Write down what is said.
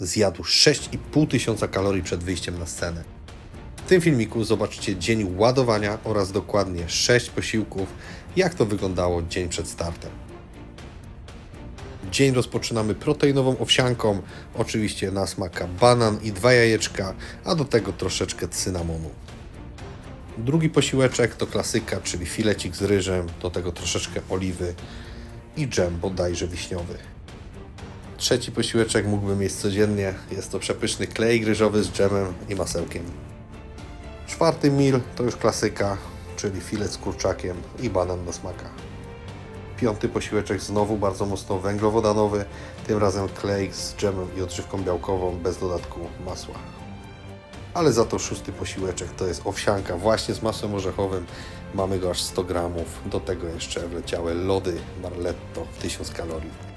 zjadł 6,5 tysiąca kalorii przed wyjściem na scenę. W tym filmiku zobaczycie dzień ładowania oraz dokładnie 6 posiłków, jak to wyglądało dzień przed startem. Dzień rozpoczynamy proteinową owsianką, oczywiście na smaka banan i dwa jajeczka, a do tego troszeczkę cynamonu. Drugi posiłeczek to klasyka, czyli filecik z ryżem, do tego troszeczkę oliwy i dżem bodajże wiśniowy. Trzeci posiłeczek mógłbym mieć codziennie, jest to przepyszny klej ryżowy z dżemem i masełkiem. Czwarty mil to już klasyka, czyli filet z kurczakiem i banan do smaka. Piąty posiłeczek znowu bardzo mocno węglowodanowy, tym razem klej z dżemem i odżywką białkową bez dodatku masła. Ale za to szósty posiłeczek to jest owsianka właśnie z masłem orzechowym. Mamy go aż 100 gramów. Do tego jeszcze wleciały lody Marletto 1000 kalorii.